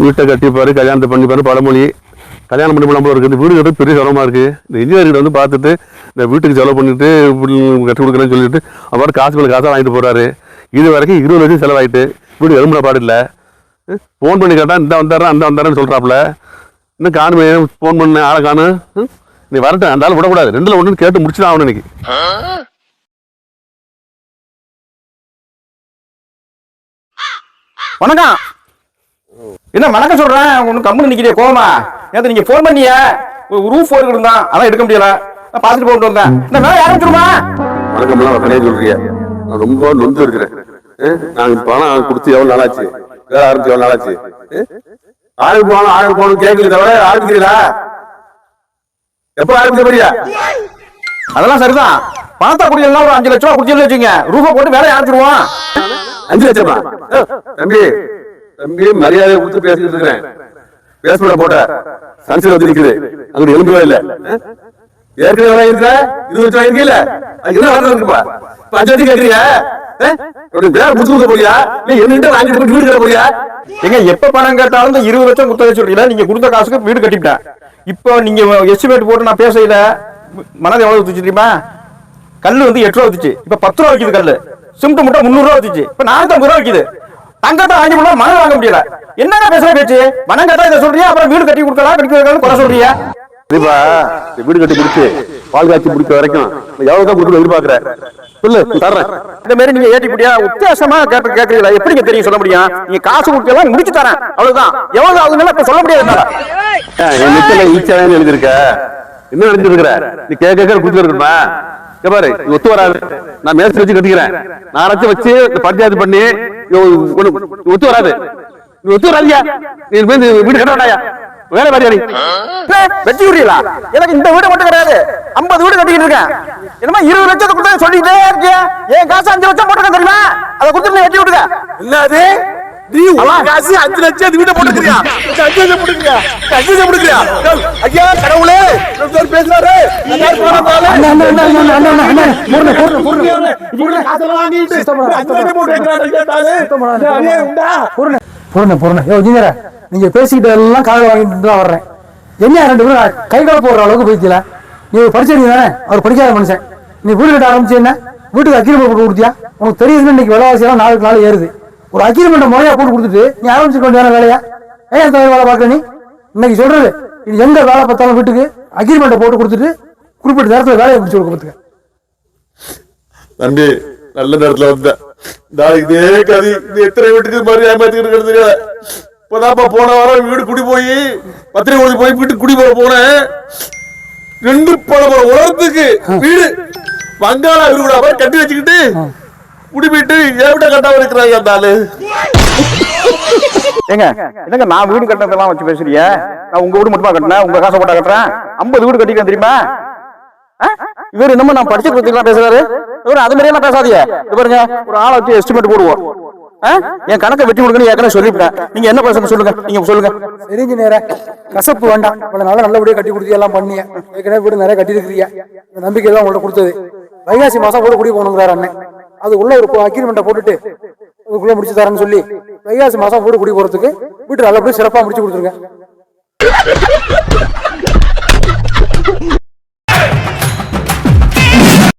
வீட்டை கட்டிப்பாரு கல்யாணத்தை பண்ணிப்பாரு பழமொழி. கல்யாணம் பண்ணி போல இருக்குது. இந்த வீடு கட்டுறது பெரிய சிரமமாக இருக்குது இந்த இன்ஜினியர்கிட்ட வந்து பார்த்துட்டு இந்த வீட்டுக்கு செலவு பண்ணிட்டு கட்டி கொடுக்குறேன்னு சொல்லிட்டு அப்புறம் காசு மேலே காசாக வாங்கிட்டு போகிறாரு இது வரைக்கும் இருபது லட்சம் செலவாயிட்டு வீடு எலும்புல பாடு ஃபோன் பண்ணி கேட்டால் இந்த வந்தாரா அந்த வந்தாரன்னு சொல்கிறாப்புல இன்னும் காணுமே ஃபோன் பண்ண ஆளை காணு. ம்? நீ வரட்டும் அந்த ஆள் விடக்கூடாது. ரெண்டில் ஒன்றுன்னு கேட்டு முடிச்சு தான் ஆகணும் இன்னைக்கு. வணக்கம். என்ன வணக்கம் சொல்றேன்? ஒண்ணு கம்முன்னு நிக்கிறிய கோவமா? நேத்து நீங்க போன் பண்ணிய? ரூஃப் ஒர்க் இருந்தான் அதான் எடுக்க முடியல. நான் பார்த்துட்டு போட்டு வந்தேன் இந்த வேலை ஆரம்பிச்சிருமா வணக்கம்லாம் வசனையே சொல்றிய நான் ரொம்ப நொந்து இருக்கிறேன். நான் பணம் கொடுத்து எவ்வளவு நாளாச்சு? வேலை ஆரம்பிச்சு எவ்வளவு நாளாச்சு? ஆளுக்கு போகணும் ஆளுக்கு போகணும் கேட்கல தவிர ஆரம்பிக்கிறீங்களா? எப்ப ஆரம்பிச்ச போறியா அதெல்லாம் சரிதான். பணத்தை குடிக்கலாம் ஒரு அஞ்சு லட்சம் ரூபா குடிச்சு வச்சுங்க ரூஃபை போட்டு வேலையை ஆரம்பிச்சிருவோம். அஞ்சு லட்சமா? தம்பி தம்பி மரியாதை கொடுத்து பேசிட்டு இருக்கிறேன். பேசப்பட போட்ட சன்சல் வந்து நிக்குது. அங்க எலும்பு இல்ல. அஹ்? ஏற்கனவே எவ்வளவு இருக்கா இருபது லட்சம் இருக்கீல்ல அது என்ன வரது இருக்குப்பா? இப்ப கேக்குறியா? அஹ்? ஒரு வேலை முடிச்சு கொடுக்க போறியா? இல்ல என்கிட்ட வாங்கிட்டு போய் வீடு கட்ட போறியா? ஏங்க எப்ப பணம் கேட்டாலும் இந்த இருபது லட்சம் கொடுத்த சொல்றீங்களா? நீங்க கொடுத்த காசுக்கு வீடு கட்டிவிட்டேன் இப்போ நீங்க எஸ்டிமேட் போட்டு நான் பேசல மனது எவ்வளவு வந்துச்சு தெரியுமா? கல்லு வந்து எட்டு ரூபா வந்துச்சு இப்ப பத்து ரூபா விக்குது கல்லு. சிமெண்ட் மூட்டை முந்நூறு ரூபா வந்துச்சு இப்ப நானூத்தி ஐம்பது ரூபா விக்குது. தங்கத்தை வாங்கி போனா மணல் வாங்க முடியல. என்னடா பேசுற பேச்சு? பணம் கேட்டா இதை சொல்றியா? அப்புறம் வீடு கட்டி கொடுக்கலாம் கட்டி கொடுக்கலாம் குறை சொல்றியா? சரிப்பா வீடு கட்டி முடிச்சு பால் காய்ச்சி முடிக்க வரைக்கும் நான் எவ்வளவு தான் கொடுத்து எதிர்பார்க்கறேன் சொல்லு தர்றேன். இந்த மாதிரி நீங்க ஏற்றி முடியா உத்தேசமா கேட்டு கேட்கறீங்களா எப்படிங்க தெரியும் சொல்ல முடியும்? நீங்க காசு கொடுக்கலாம் முடிச்சு தரேன். அவ்வளவுதான். எவ்வளவு ஆகுதுன்னு இப்ப சொல்ல முடியாது நெத்தில ஈச்சாதான் எழுதிருக்க என்ன எழுதிருக்கிற நீ கேட்க கேட்க கொடுத்து இருக்கணுமா பாரு ஒத்து வராது. நான் மேஸ்திரி வச்சு கட்டிக்கிறேன். நான் வச்சு இந்த பஞ்சாயத்து பண்ணி ஒத்து வராது. நீ ஒத்து வராதியா? நீ வீடு கட்ட வேண்டாயா வேலை ஏய், வெட்டி விடுறீங்களா எனக்கு இந்த வீடு மட்டும் கிடையாது. ஐம்பது வீடு கட்டிக்கிட்டு இருக்கேன். என்னமா இருபது லட்சத்தை கொடுத்தா சொல்லிட்டே இருக்கியா? என் காசு அஞ்சு லட்சம் போட்டுக்க தெரியுமா? அதை கொடுத்துட்டு வெட்டி விடுங்க என்னது? நீ காசு அஞ்சு லட்சம் அது வீட்டை போட்டுக்கிறியா அஞ்சு லட்சம் போட்டுக்கிறியா அஞ்சு லட்சம் போட்டுக்கிறியா ஐயா கடவுளே. பேசுறாரு. பொருண பொருண யோ ஜிங்கர நீங்க பேசிக்கிட்டு எல்லாம் காதல வாங்கிட்டு தான் வர்றேன் என்ன ரெண்டு பேரும் கை கால போடுற அளவுக்கு போயிட்டீல நீ படிச்ச தானே அவர் படிக்காத மனுஷன் நீ வீடு கட்ட ஆரம்பிச்சு என்ன வீட்டுக்கு அக்ரிமெண்ட் போட்டு கொடுத்தியா உனக்கு தெரியுதுன்னு இன்னைக்கு விலைவாசி எல்லாம் நாளுக்கு நாள் ஏறுது ஒரு அக்ரிமெண்ட் முறையா போட்டு கொடுத்துட்டு நீ ஆரம்பிச்சுக்க வேண்டிய வேலையா ஏன் இந்த வேலை பார்க்க நீ இன்னைக்கு சொல்றது இது எங்க வேலை பார்த்தாலும் வீட்டுக்கு அக்ரிமெண்ட்டை போட்டு கொடுத்துட்டு குறிப்பிட்ட நேரத்துல வேலையை முடிச்சு கொடுக்க தம்பி நல்ல நேரத்துல வந்த நாளைக்கு இதே கதி இது எத்தனை வீட்டுக்கு மாதிரி ஏமாத்திட்டு இருக்கிறதுங்க? இப்பதான்ப்பா போன வாரம் வீடு குடி போய் பத்திரிகை கொடுத்து போய் வீட்டுக்கு குடி போக போனேன். ரெண்டு பணம் உலகத்துக்கு வீடு. வங்காள மாதிரி கட்டி வச்சுக்கிட்டு குடி போயிட்டு என் வீட்டை கட்டாம இருக்கிறாங்க அந்த ஆளு. ஏங்க என்னங்க நான் வீடு கட்டினதெல்லாம் வச்சு பேசுறிய நான் உங்க வீடு மட்டுமா கட்டினேன்? உங்க காசை போட்டா கட்டுறேன்? ஐம்பது வீடு கட்டிக்கிறேன் தெரியுமா? இவர் என்னமோ நான் படிச்ச பத்திலாம் பேசுறாரு. இவர் அது மாதிரியே பேசாதீங்க. இது பாருங்க ஒரு ஆளை வச்சு எஸ்டிமேட் போடுவோம். என் கணக்கை வெட்டி கொடுக்கணும் ஏற்கனவே சொல்லிவிட்டேன். நீங்க என்ன பேசணும் சொல்லுங்க? நீங்க சொல்லுங்க. தெரிஞ்சு நேர கசப்பு வேண்டாம். இவ்வளவு நல்லா நல்லபடியா கட்டி கொடுத்து எல்லாம் பண்ணிய. ஏற்கனவே வீடு நிறைய கட்டியிருக்கிறியா இந்த நம்பிக்கை தான் உங்கள்ட்ட கொடுத்தது. வைகாசி மாசம் கூட குடி போகணுங்கிறாரு அண்ணன். அது உள்ள ஒரு அக்ரிமெண்ட்டை போட்டுட்டு அதுக்குள்ள முடிச்சு தரேன்னு சொல்லி வைகாசி மாசம் கூட குடி போறதுக்கு வீட்டு நல்லபடியும் சிறப்பா முடிச்சு கொடுத்துருங்க.